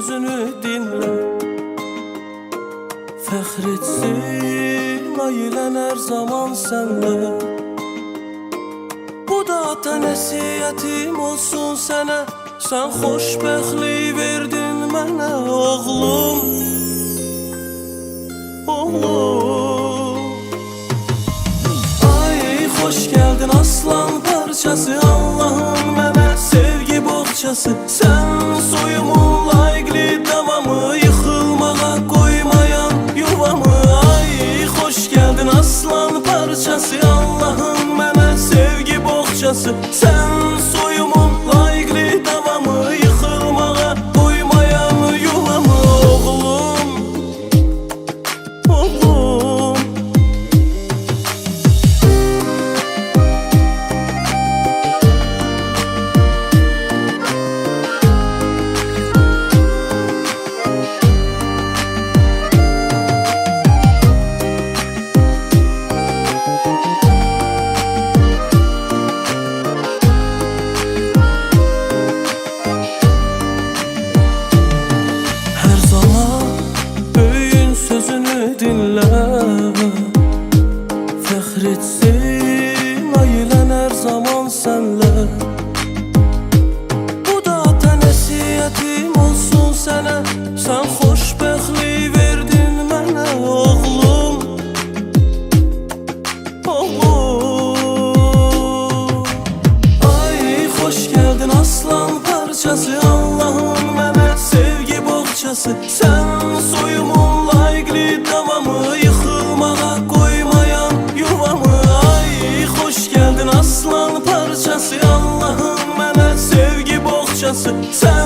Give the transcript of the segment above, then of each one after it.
sözünü dinle. Fehretsin ailen her zaman senle Bu da tanesiyetim olsun sana Sen hoşbəxtlik verdin mənə oğlum. Oğlum. Ay hoş geldin aslan parçası. so parçası Allah'ım hemen sevgi bohçası. Sen soyumun layıklı tamamı Yıkılmana koymayan yuvamı. Ay hoş geldin aslan parçası Allah'ım hemen sevgi bohçası. Sen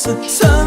So.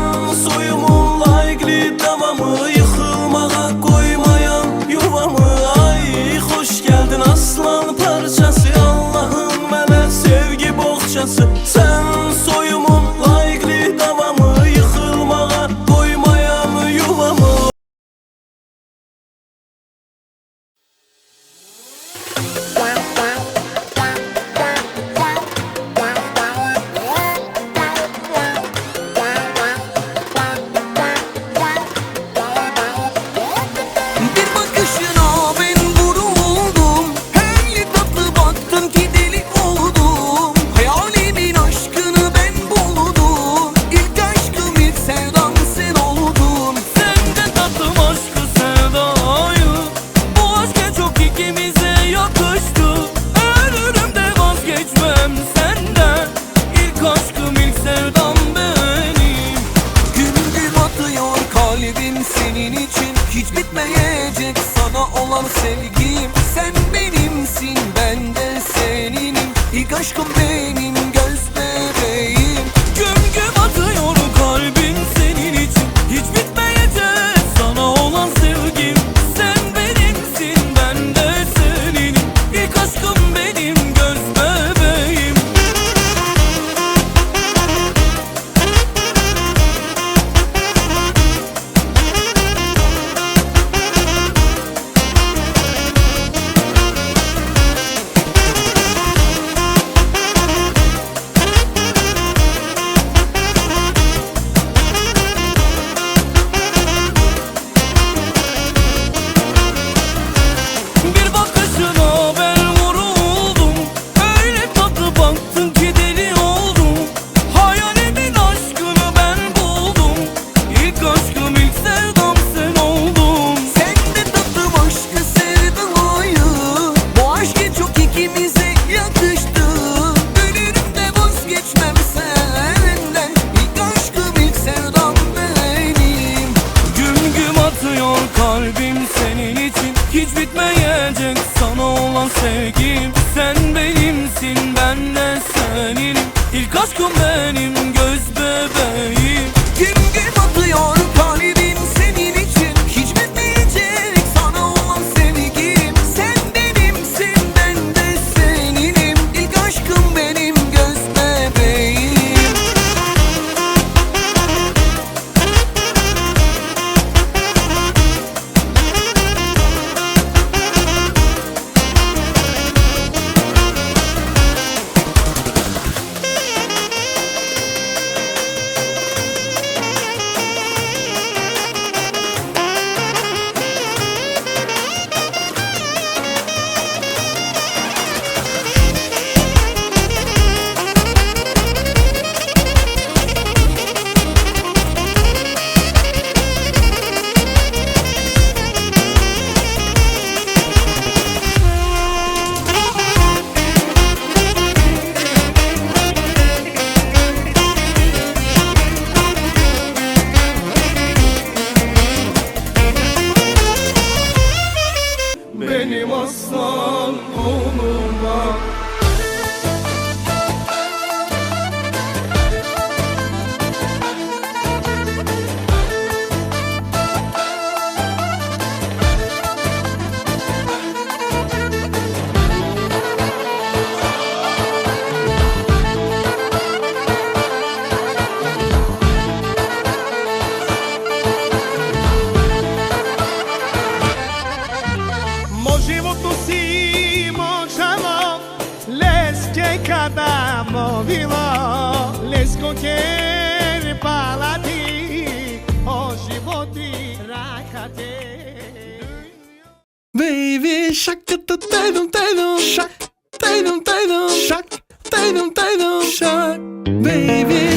bitecek Sana olan sevgim. Sen benimsin ben de senin. İlk aşkım benim göz bebeğim. Baby şak tı taydım taydım şak taydım taydım şak taydım taydım şak baby.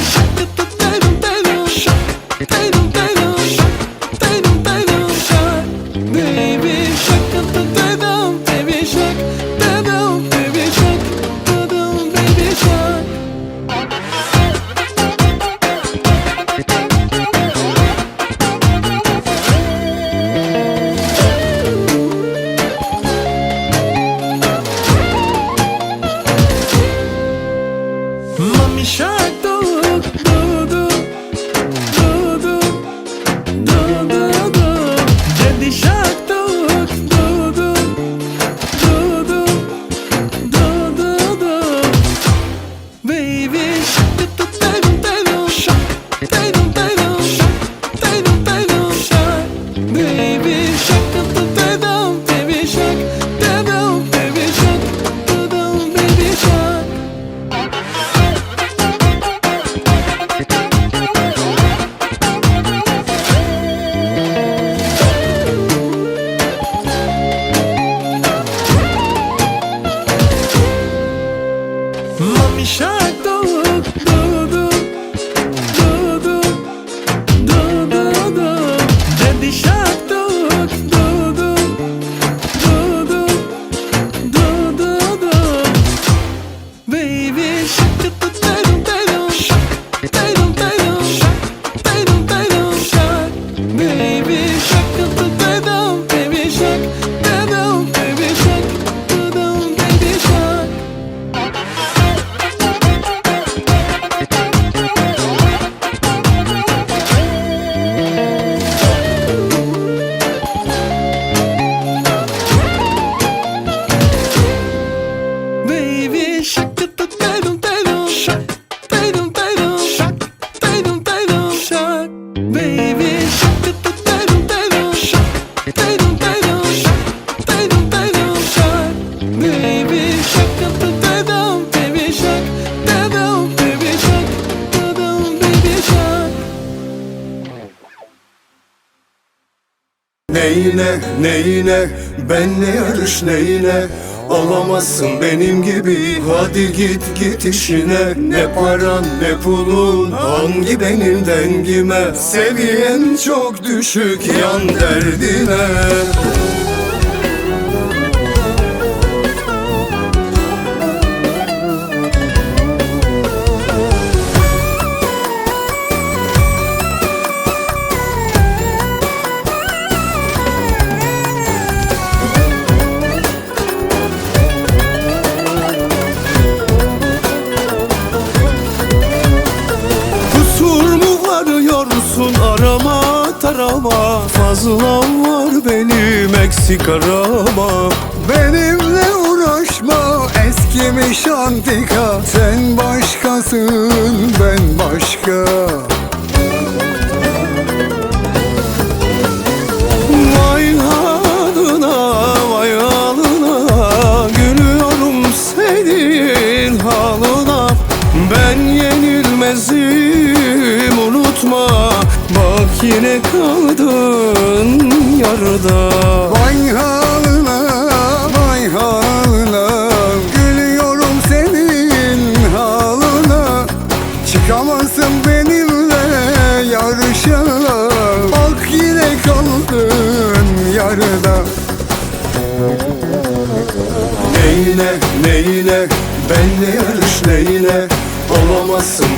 Neyine neyine? Benle yarış neyine? Olamazsın benim gibi. Hadi git git işine. Ne paran ne pulun? Hangi benim dengime? Seviyen çok düşük Yan derdine. Eksik arama Benimle uğraşma eskimiş antika. Sen başkasın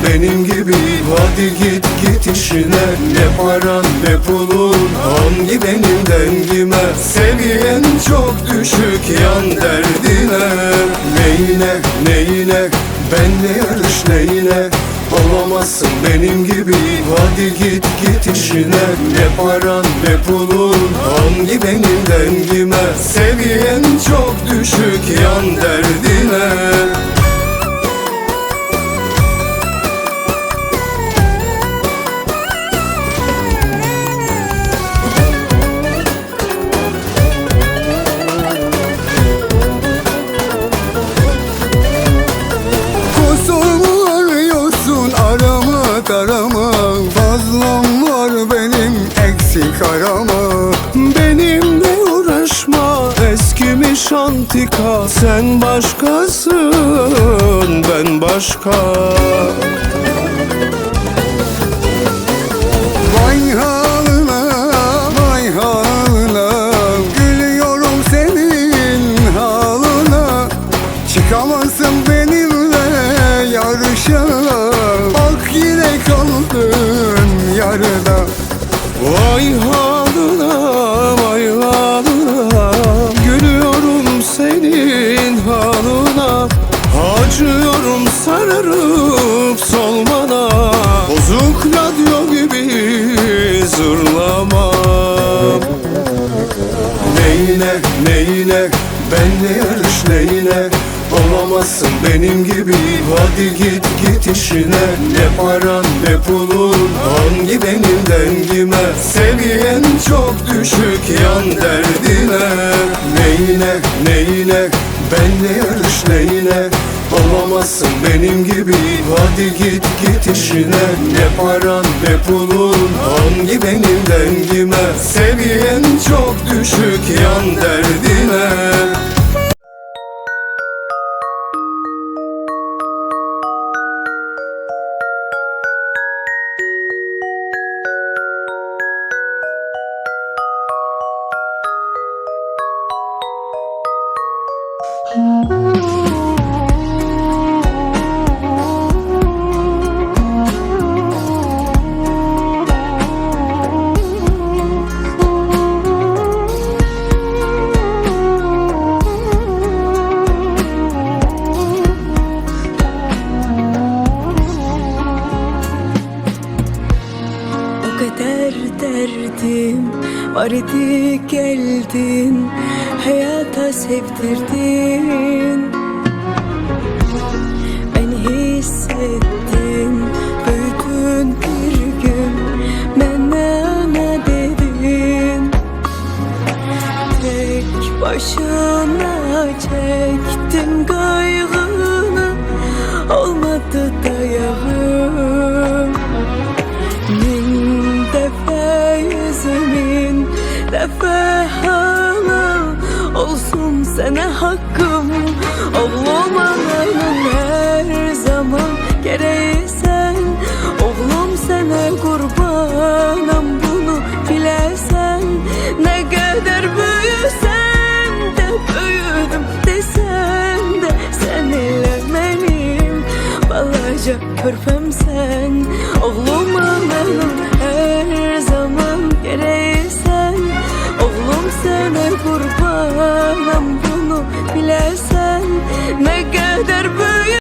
benim gibi hadi git git işine. Ne paran ne pulun hangi benim dengime? Seviyen çok düşük yan derdine. Neyine neyine benle yarış neyine? Olamazsın benim gibi hadi git git işine. Ne paran ne pulun hangi benim dengime? Seviyen çok düşük yan derdine antika Sen başkasın ben başka gibi zırlama Neyine neyine benle yarış neyine? Olamazsın benim gibi hadi git git işine. Ne paran ne pulun hangi benim dengime? Seviyen çok düşük yan derdine. Neyine neyine benle yarış neyine Olamazsın benim gibi. Hadi git git işine. Ne paran ne pulun? Hangi benim dengime? Seviyen çok düşük yan derdine geldin Hayata sevdirdin. Ben hissettim büyüdün bir gün Bana ana dedin? Tek başına Ananın her zaman gereği sen. Oğlum sana kurbanım bunu bilesen. Ne kadar büyüsen de büyüdüm desen de Sen ile benim balaca körpem sen. Oğlum ananın her zaman gereği sen. Oğlum sana kurbanım bunu bilesen Ne kadar büyük